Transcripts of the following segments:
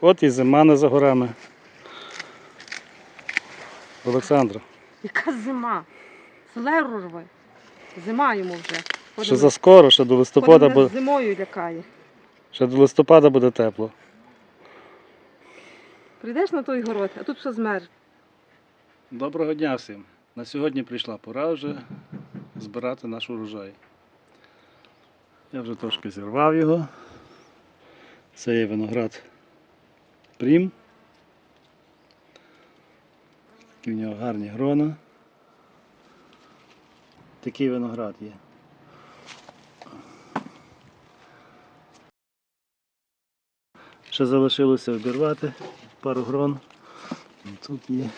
От і зима не за горами. Олександра, Яка зима? Селеру рви. Зима йому вже. ще за скоро, ще до листопада, буде, зимою лякає. ще до листопада буде тепло. Прийдеш на той город, а тут все змерз. Доброго дня всім. На сьогодні прийшла пора вже збирати наш урожай. Я вже трошки зірвав його. Це є виноград Прім. В нього гарні грона. Такий виноград є. Ще залишилося обірвати пару грон. Тут є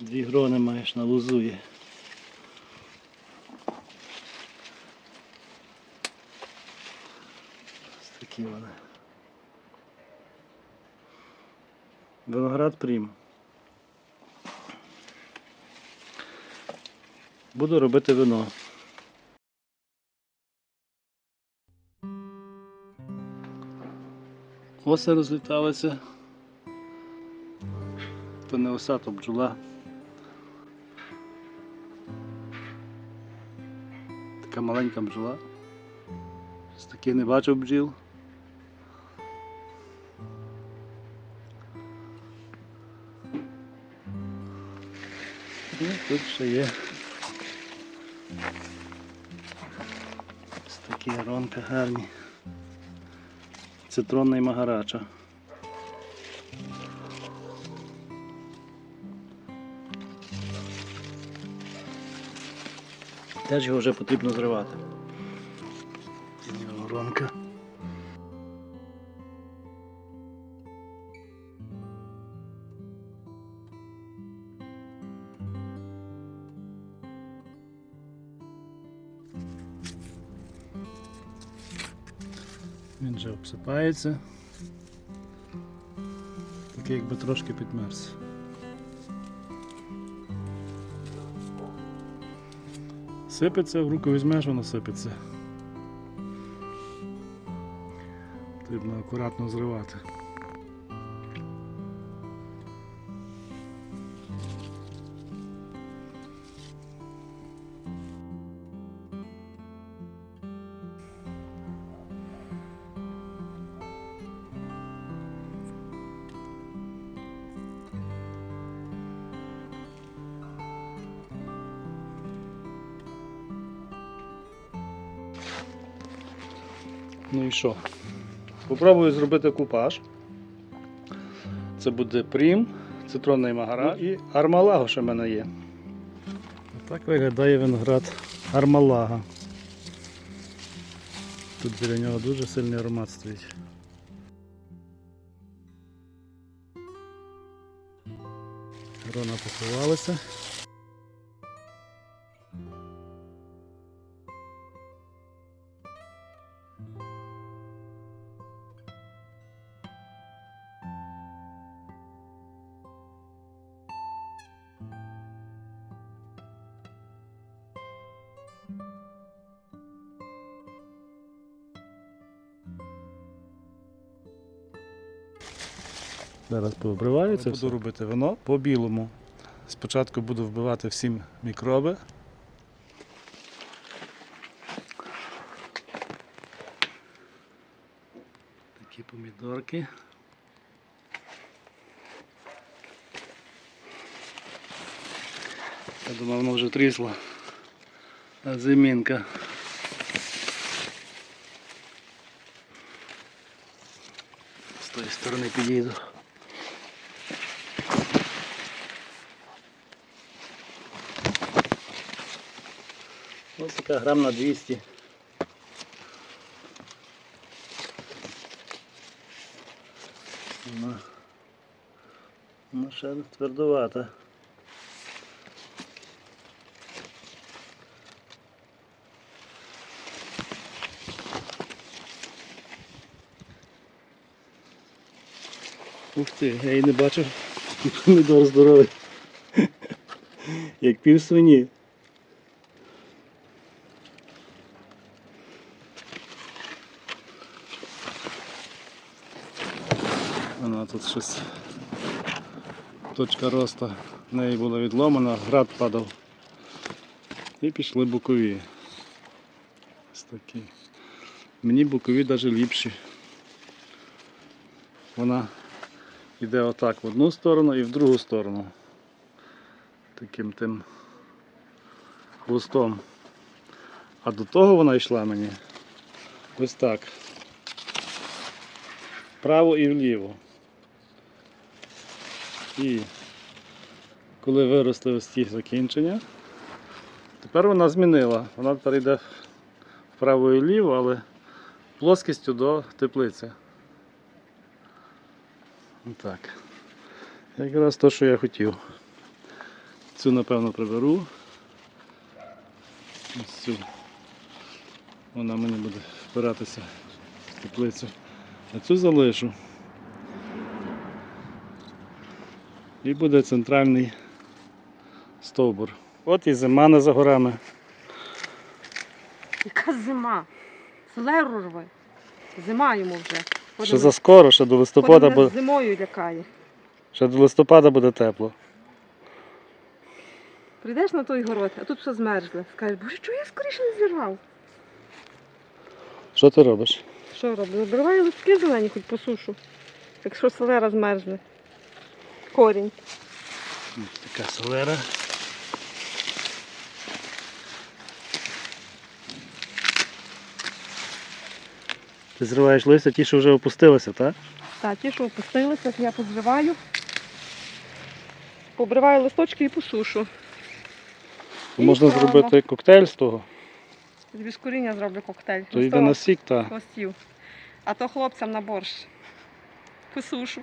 дві грони маєш на лузу є. Ось такі вони. Виноград прім. Буду робити вино. Оси розліталися. То не оса, то бджола. Така маленька бджола. Ось таких не бачив бджіл. І тут ще є. Ось такі ронка гарні. Цитронна і магарача. Теж його вже потрібно зривати. Воронка. Обсипається. Такий якби трошки підмерз. Сипеться, в руку візьмеш, воно сипеться. Потрібно акуратно зривати. Ну і що? Попробую зробити купаж. Це буде прім, цитронний магара і армалаго ще в мене є. Так виглядає виноград армалага. Тут біля нього дуже сильний аромат стоїть. Грона поховалися. Зараз пообриваю це. Буду робити вино по білому. Спочатку буду вбивати всі мікроби. Такі помідорки. Я думав, воно вже трісло. Зимінка. З тої сторони підійду. Ось така грам на 200. Вона, вона ще твердувата. Ух ти, я і не бачив, помідор здоровий. Як пів свині. Вона тут щось. Точка росту в неї була відломана, град падав. І пішли бокові. Ось такі. Мені бокові навіть ліпші. Вона йде отак в одну сторону і в другу сторону. Таким тим хвостом. А до того вона йшла мені ось так. Вправо і вліво. І коли виросли ось ті закінчення, тепер вона змінила. Вона тепер йде вправо і вліво, але плоскістю до теплиці. Так. Якраз те, що я хотів. Цю напевно приберу. Ось цю. Вона мені буде впиратися в теплицю. А цю залишу. І буде центральний стовбур. От і зима не за горами. Яка зима? Селеру рви. Зима йому вже. Ще за скоро, ще до листопада буде, зимою лякає. ще до листопада буде тепло. Прийдеш на той город, а тут все змерзле. Скажеш, боже, чого я скоріше не зірвав? Що ти робиш? Що роблю? Забриваю листки зелені, хоч посушу. Якщо селера змерзне. Корінь. Така селера. Ти зриваєш листя, ті, що вже опустилися, так? Так, ті, що опустилися, я позриваю. Побриваю листочки і посушу. І Можна правильно. зробити коктейль з того, З коріння зроблю коктейль. то йде на сік, та. хвостів. А то хлопцям на борщ. Посушу.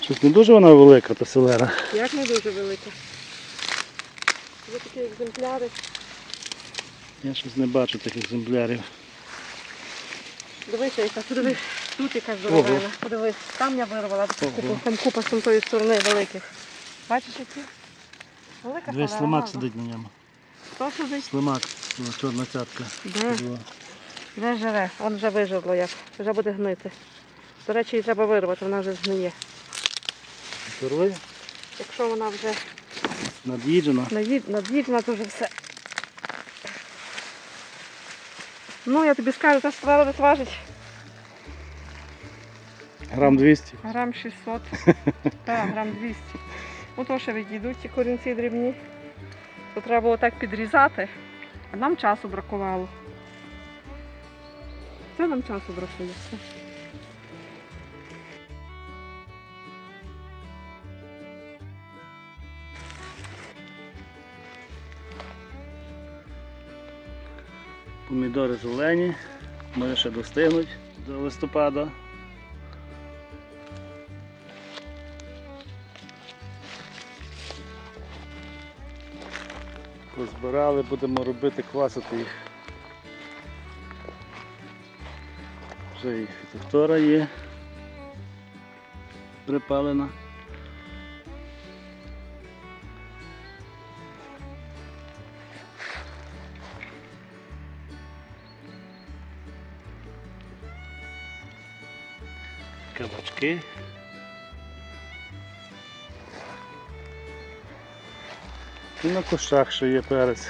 Щось не дуже вона велика, та селера. Як не дуже велика. Є такі екземпляри. Я щось не бачу таких екземплярів. Дивися, яка тут, тут якась здоровена. Подивись, там я вирвала, Ого. купа, там купа з тої сторони великих. Бачиш які? Велика Дивись, слимак сидить на ньому. Хто сидить? Слимак, чорна цятка. Де? Вже живе, вон вже вижерло як, вже буде гнити. До речі, її треба вирвати, вона вже згниє. Порви, Якщо вона вже над'їджена. над'їджена, то все. Ну, я тобі скажу, та створа важить Грам 200. грам 600, так, грам 200. Ну то ще відійдуть ці корінці дрібні. То треба було так підрізати, а нам часу бракувало. Це нам часу бракує. Помідори зелені, може ще достигнуть до листопада. Позбирали, будемо робити квасити їх. Вже і фітофтора є припалена. Кабачки. І на кущах ще є перець.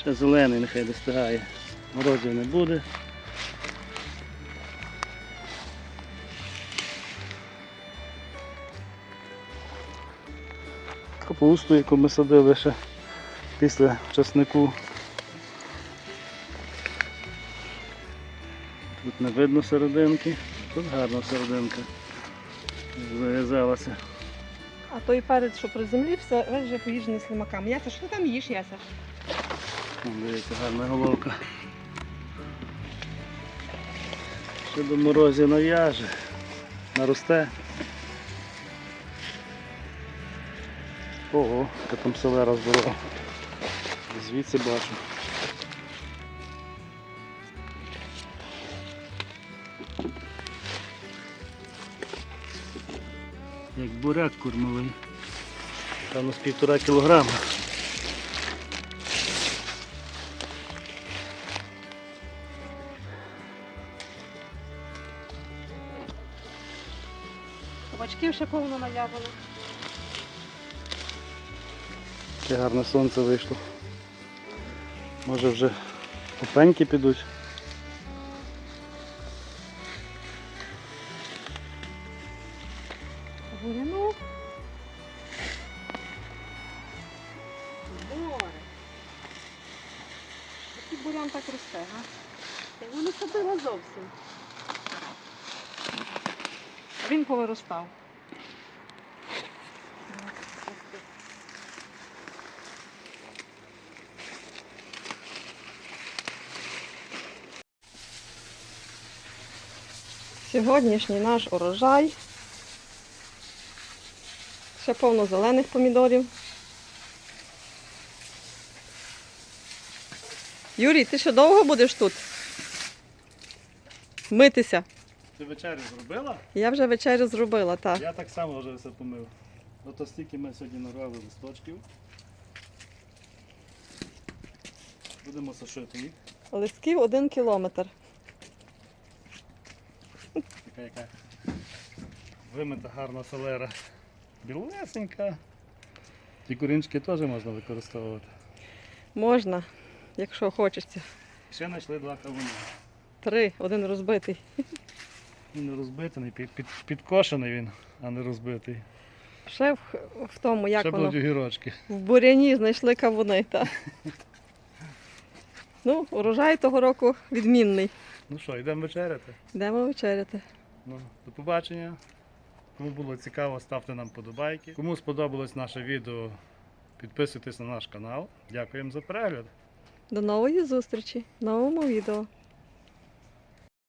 Ще зелений нехай достигає. Морозів не буде. Капусту, яку ми садили ще після часнику. Тут не видно серединки, тут гарна серединка. Зав'язалася. А той перець, що при землі, все весь вже поїжджений слимаками. Яся, що ти там їш, Яся? Дивіться, гарна головка. Ще до морозів нав'яже, наросте. Ого, яка там селера здорова. Звідси бачу. Як буряк кормовий. Там з півтора кілограма. Кабачків ще повно наявило. Яке гарне сонце вийшло. Може вже опеньки підуть. Буряну. Море. Який бурян так росте, га? Його не садила зовсім. Він повиростав. Сьогоднішній наш урожай. Ще повно зелених помідорів. Юрій, ти ще довго будеш тут? Митися. Ти вечерю зробила? Я вже вечерю зробила, так. Я так само вже все помив. Ото стільки ми сьогодні нарвали листочків. Будемо сушити їх. Листків один кілометр. Така яка вимита гарна солера. Білесенька. Ті корінчики теж можна використовувати. Можна, якщо хочеться. Ще знайшли два кавуни. Три, один розбитий. Він не розбитий, під, під, підкошений він, а не розбитий. Ще в, в тому, як Ще воно будуть огірочки. в буряні знайшли кавуни. Так. Ну, урожай того року відмінний. Ну що, йдемо вечеряти. Йдемо вечеряти. Ну, до побачення. Кому було цікаво, ставте нам подобайки. Кому сподобалось наше відео, підписуйтесь на наш канал. Дякуємо за перегляд. До нової зустрічі в новому відео.